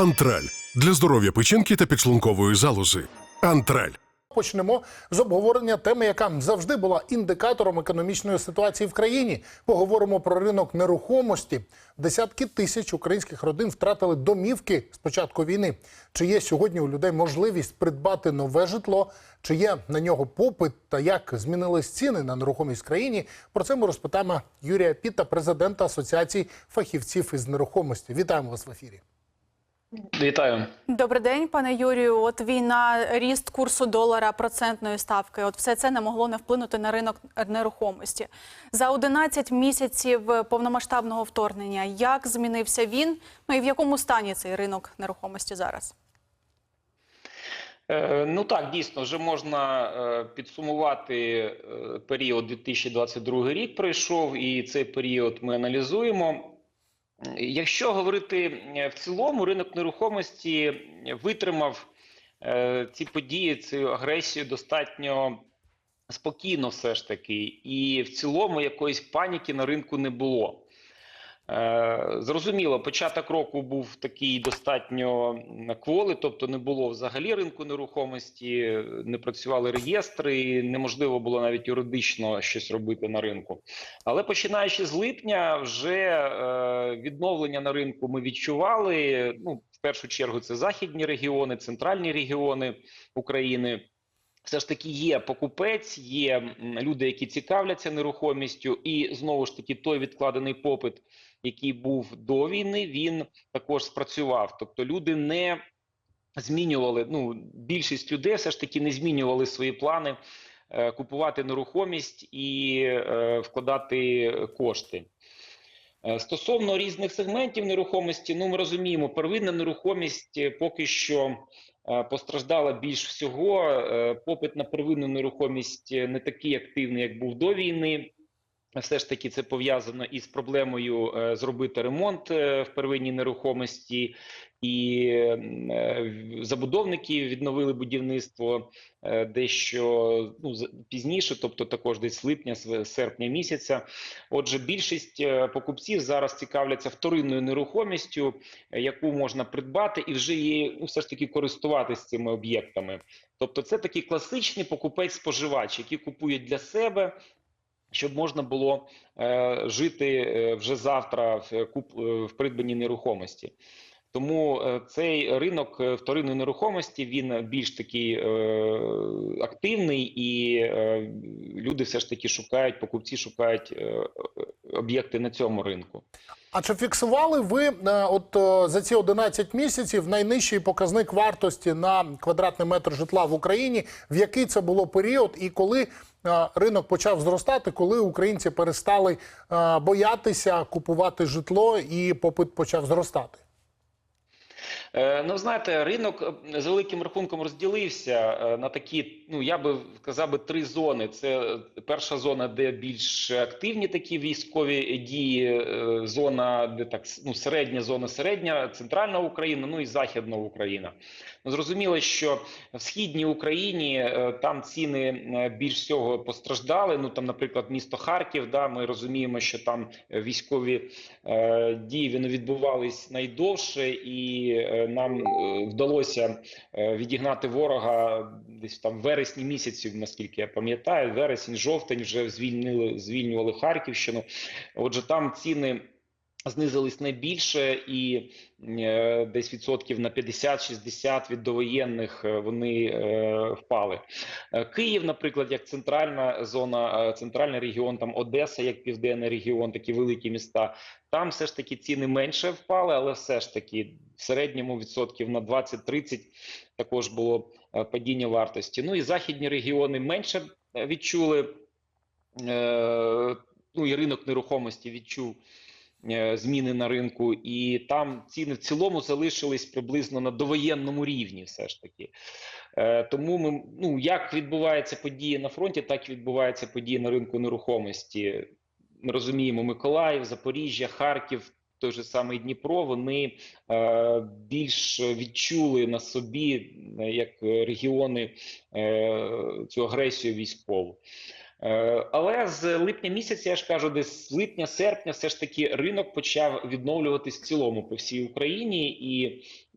Антраль для здоров'я печінки та підшлункової залози. Антраль. Почнемо з обговорення теми, яка завжди була індикатором економічної ситуації в країні. Поговоримо про ринок нерухомості. Десятки тисяч українських родин втратили домівки з початку війни. Чи є сьогодні у людей можливість придбати нове житло? Чи є на нього попит та як змінились ціни на нерухомість в країні? Про це ми розпитаємо Юрія Піта, президента Асоціації фахівців із нерухомості. Вітаємо вас в ефірі. Вітаю. Добрий день, пане Юрію. От війна, ріст курсу долара, процентної ставки. От все це не могло не вплинути на ринок нерухомості за 11 місяців повномасштабного вторгнення. Як змінився він? Ну і в якому стані цей ринок нерухомості зараз? Е, Ну так, дійсно, вже можна е, підсумувати е, період 2022 рік пройшов, і цей період ми аналізуємо. Якщо говорити е, в цілому, ринок нерухомості витримав е, ці події, цю агресію достатньо спокійно, все ж таки, і в цілому якоїсь паніки на ринку не було. Е, Зрозуміло, початок року був такий достатньо кволий, тобто не було взагалі ринку нерухомості, не працювали реєстри, неможливо було навіть юридично щось робити на ринку. Але починаючи з липня, вже е, відновлення на ринку ми відчували. Ну, в першу чергу, це західні регіони, центральні регіони України. Все ж таки є покупець, є люди, які цікавляться нерухомістю, і знову ж таки той відкладений попит, який був до війни, він також спрацював. Тобто люди не змінювали. Ну більшість людей все ж таки не змінювали свої плани е, купувати нерухомість і е, вкладати кошти. Е, Стосовно різних сегментів нерухомості, ну ми розуміємо, первинна нерухомість е, поки що е, постраждала більш всього. Попит на первинну нерухомість не такий активний, як був до війни. Все ж таки, це пов'язано із проблемою е, зробити ремонт е, в первинній нерухомості, і е, забудовники відновили будівництво дещо ну, пізніше, тобто також десь липня, серпня місяця. Отже, більшість покупців зараз цікавляться вторинною нерухомістю, яку можна придбати, і вже її ну, все ж таки користуватись цими об'єктами. Тобто, це такий класичний покупець-споживач, який купує для себе. Щоб можна було е, жити е, вже завтра в, е, куп, е, в придбанні нерухомості. Тому е, цей ринок е, вторинної нерухомості він більш такий е, активний, і люди все ж таки шукають, покупці шукають об'єкти на цьому ринку. А чи фіксували ви от за ці 11 місяців найнижчий показник вартості на квадратний метр житла в Україні? В який це було період, і коли ринок почав зростати, коли українці перестали боятися купувати житло і попит почав зростати? Е, Ну, знаєте, ринок е, за великим рахунком розділився е, на такі, ну я би сказав би, три зони. Це перша зона, де більш активні такі військові дії, зона, де так ну, середня зона, середня, центральна Україна, ну і західна Україна. Ну, зрозуміло, що в східній Україні там ціни більш всього постраждали. Ну там, наприклад, місто Харків. Да, ми розуміємо, що там військові е, дії вони відбувались найдовше, і е, нам е, вдалося е, відігнати ворога десь там в вересні місяці, наскільки я пам'ятаю, вересень, жовтень вже звільнили, звільнювали Харківщину. Отже, там ціни. Знизились найбільше, і десь відсотків на 50-60 від довоєнних вони впали. Київ, наприклад, як центральна зона, центральний регіон, там Одеса, як південний регіон, такі великі міста. Там все ж таки ціни менше впали, але все ж таки в середньому відсотків на 20-30 також було е, падіння вартості. Ну і західні регіони менше е, відчули. е, Ну і ринок нерухомості відчув зміни на ринку, і там ціни в цілому залишились приблизно на довоєнному рівні, все ж таки. Тому ми ну як відбуваються події на фронті, так і відбуваються події на ринку нерухомості. Ми розуміємо, Миколаїв, Запоріжжя, Харків. Той же самий Дніпро, вони е, більш відчули на собі е, як регіони е, цю агресію військову. Е, Але з липня місяця, я ж кажу, десь з липня-серпня, все ж таки ринок почав відновлюватись в цілому по всій Україні, і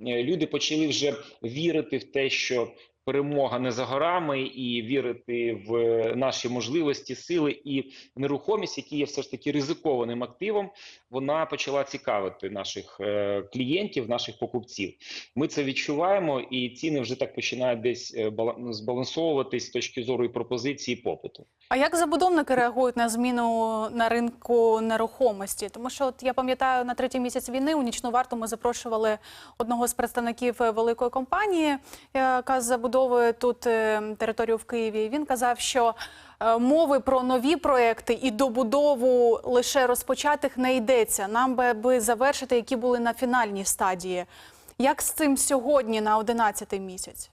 е, люди почали вже вірити в те, що перемога не за горами, і вірити в наші можливості, сили і нерухомість, які є все ж таки ризикованим активом, вона почала цікавити наших е, клієнтів, наших покупців. Ми це відчуваємо, і ціни вже так починають десь е, збалансовуватись з точки зору і пропозиції і попиту. А як забудовники реагують на зміну на ринку нерухомості? Тому що от я пам'ятаю, на третій місяць війни у нічну варту ми запрошували одного з представників е, великої компанії, яка забудовує тут е, територію в Києві. Він казав, що е, мови про нові проекти і добудову лише розпочатих не йдеться. Нам би би завершити, які були на фінальній стадії. Як з цим сьогодні на 11 місяць?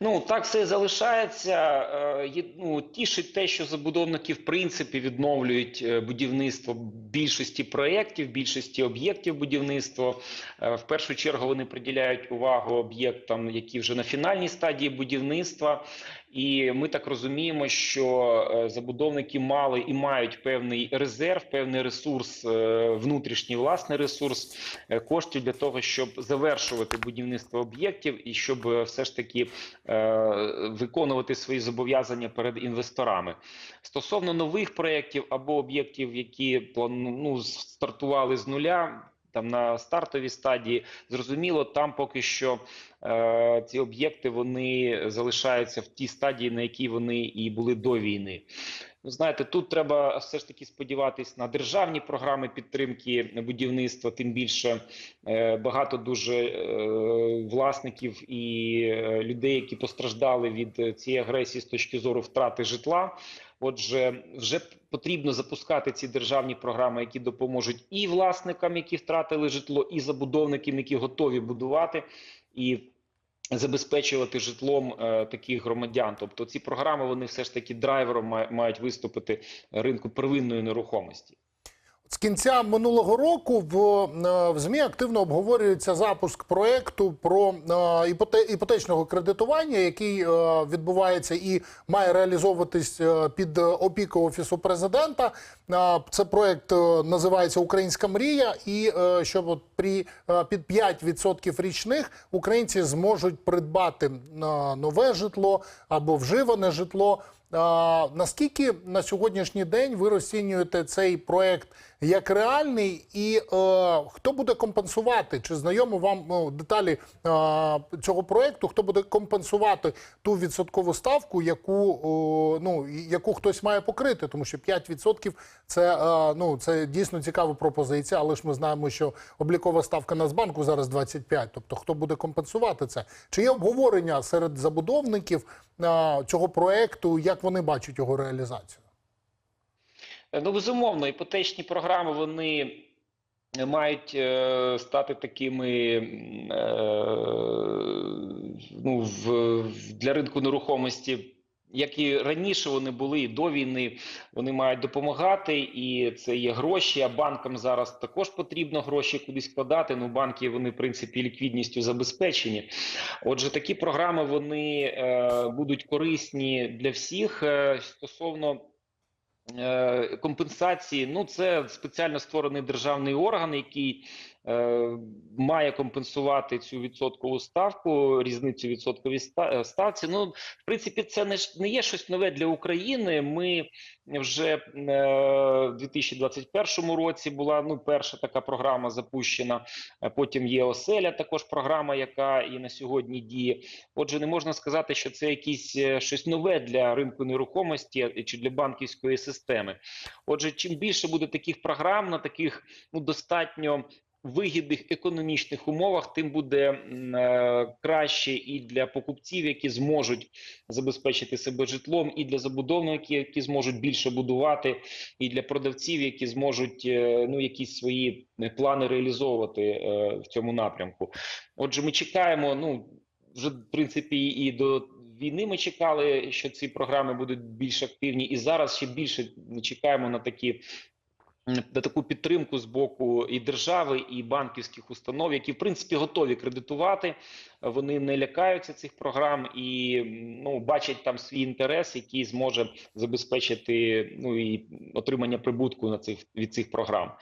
Ну так все залишається. Е, Ну тішить те, що забудовники в принципі відновлюють е, будівництво більшості проєктів, більшості об'єктів будівництва. Е, В першу чергу вони приділяють увагу об'єктам, які вже на фінальній стадії будівництва. І ми так розуміємо, що е, забудовники мали і мають певний резерв, певний ресурс, е, внутрішній власний ресурс е, коштів для того, щоб завершувати будівництво об'єктів і щоб все ж таки виконувати свої зобов'язання перед інвесторами. Стосовно нових проєктів або об'єктів, які ну, стартували з нуля. Там на стартовій стадії зрозуміло, там поки що е, ці об'єкти вони залишаються в тій стадії, на якій вони і були до війни. Ну, знаєте, тут треба все ж таки сподіватись на державні програми підтримки будівництва. Тим більше е, багато дуже е, власників і е, людей, які постраждали від е, цієї агресії з точки зору втрати житла. Отже, вже потрібно запускати ці державні програми, які допоможуть і власникам, які втратили житло, і забудовникам, які готові будувати і забезпечувати житлом е, таких громадян. Тобто ці програми вони все ж таки драйвером мають виступити ринку первинної нерухомості. З кінця минулого року в, е, в ЗМІ активно обговорюється запуск проекту про е, іпоте- іпотечного кредитування, який е, відбувається і має реалізовуватись під опікою офісу президента. Це проект називається Українська мрія, і от при під 5% річних українці зможуть придбати нове житло або вживане житло. Наскільки на сьогоднішній день ви розцінюєте цей проект як реальний, і е, хто буде компенсувати? Чи знайомо вам ну, деталі е, цього проекту? Хто буде компенсувати ту відсоткову ставку, яку, е, ну, яку хтось має покрити? Тому що 5% це, е, ну, це дійсно цікава пропозиція, але ж ми знаємо, що облікова ставка Нацбанку зараз 25%. Тобто, хто буде компенсувати це? Чи є обговорення серед забудовників е, цього проекту, як вони бачать його реалізацію? Е, Ну, безумовно, іпотечні програми вони мають е, стати такими е, ну, в, для ринку нерухомості. Як і раніше вони були і до війни, вони мають допомагати, і це є гроші. А банкам зараз також потрібно гроші кудись вкладати. Ну, банки вони в принципі ліквідністю забезпечені. Отже, такі програми вони е, будуть корисні для всіх е, стосовно. Е, компенсації. Ну, це спеціально створений державний орган, який має компенсувати цю відсоткову ставку, різницю відсотковій е, ставці. Ну, в принципі, це не, не є щось нове для України. Ми вже е, в 2021 році була ну, перша така програма запущена. Е, Потім є оселя, також програма, яка і на сьогодні діє. Отже, не можна сказати, що це якісь е, щось нове для ринку нерухомості е, чи для банківської системи. Отже, чим більше буде таких програм на таких ну достатньо вигідних економічних умовах, тим буде е, краще і для покупців, які зможуть забезпечити себе житлом, і для забудовників, які зможуть більше будувати, і для продавців, які зможуть е, ну якісь свої е, плани реалізовувати е, в цьому напрямку. Отже, ми чекаємо. Ну вже в принципі і до війни ми чекали, що ці програми будуть більш активні, і зараз ще більше чекаємо на такі таку підтримку з боку і держави, і банківських установ, які в принципі готові кредитувати. Вони не лякаються цих програм і ну бачать там свій інтерес, який зможе забезпечити ну і отримання прибутку на цих від цих програм.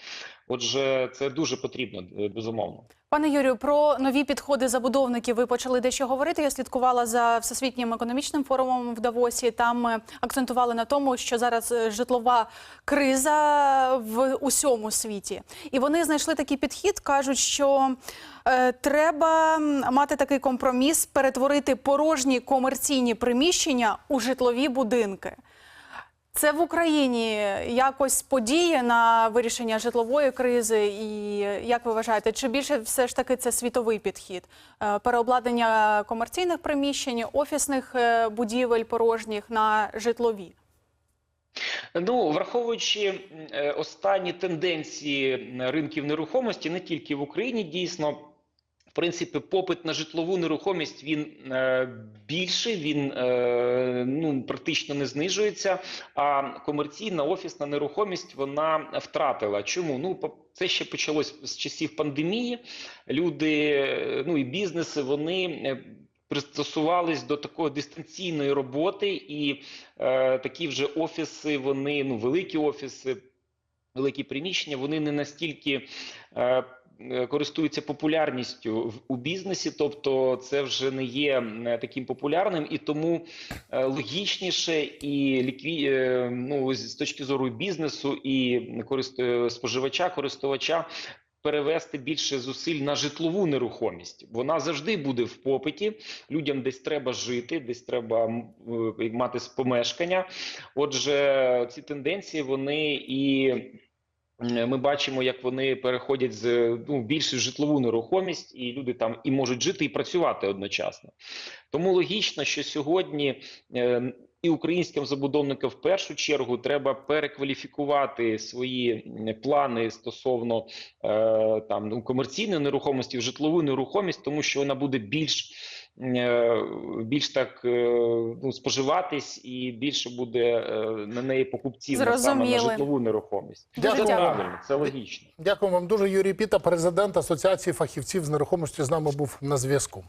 Отже, це дуже потрібно е, безумовно. Пане Юрію, про нові підходи забудовників ви почали дещо говорити. Я слідкувала за всесвітнім економічним форумом в Давосі. Там е, акцентували на тому, що зараз е, житлова криза в усьому світі, і вони знайшли такий підхід. кажуть, що е, треба мати такий компроміс, перетворити порожні комерційні приміщення у житлові будинки. Це в Україні якось подіє на вирішення житлової кризи, і як ви вважаєте, чи більше все ж таки це світовий підхід? Е, Переобладнання комерційних приміщень, офісних е, будівель порожніх на житлові? Ну, враховуючи е, останні тенденції ринків нерухомості, не тільки в Україні, дійсно, принципі, попит на житлову нерухомість він е, більший, він е, ну практично не знижується. А комерційна офісна нерухомість вона втратила. Чому? Ну це ще почалось з часів пандемії. Люди, е, ну і бізнеси, вони. е, Пристосувались до такої дистанційної роботи, і е, такі вже офіси, вони ну великі офіси, великі приміщення, вони не настільки е, е, користуються популярністю у бізнесі, тобто це вже не є е, таким популярним, і тому е, логічніше і лікві... ну, з точки зору бізнесу і корист... споживача, користувача. Перевести більше зусиль на житлову нерухомість. Вона завжди буде в попиті. Людям десь треба жити, десь треба мати помешкання. Отже, ці тенденції вони і ми бачимо, як вони переходять з ну більше в житлову нерухомість, і люди там і можуть жити і працювати одночасно. Тому логічно, що сьогодні е, і українським забудовникам в першу чергу треба перекваліфікувати свої плани стосовно е, там ну, комерційної нерухомості в житлову нерухомість, тому що вона буде більш е, більш так е, ну, споживатись і більше буде е, на неї покупців саме на житлову нерухомість. Дуже Це правильно, це логічно. Дякую вам дуже. Юрій Піта, президент Асоціації фахівців з нерухомості, з нами був на зв'язку.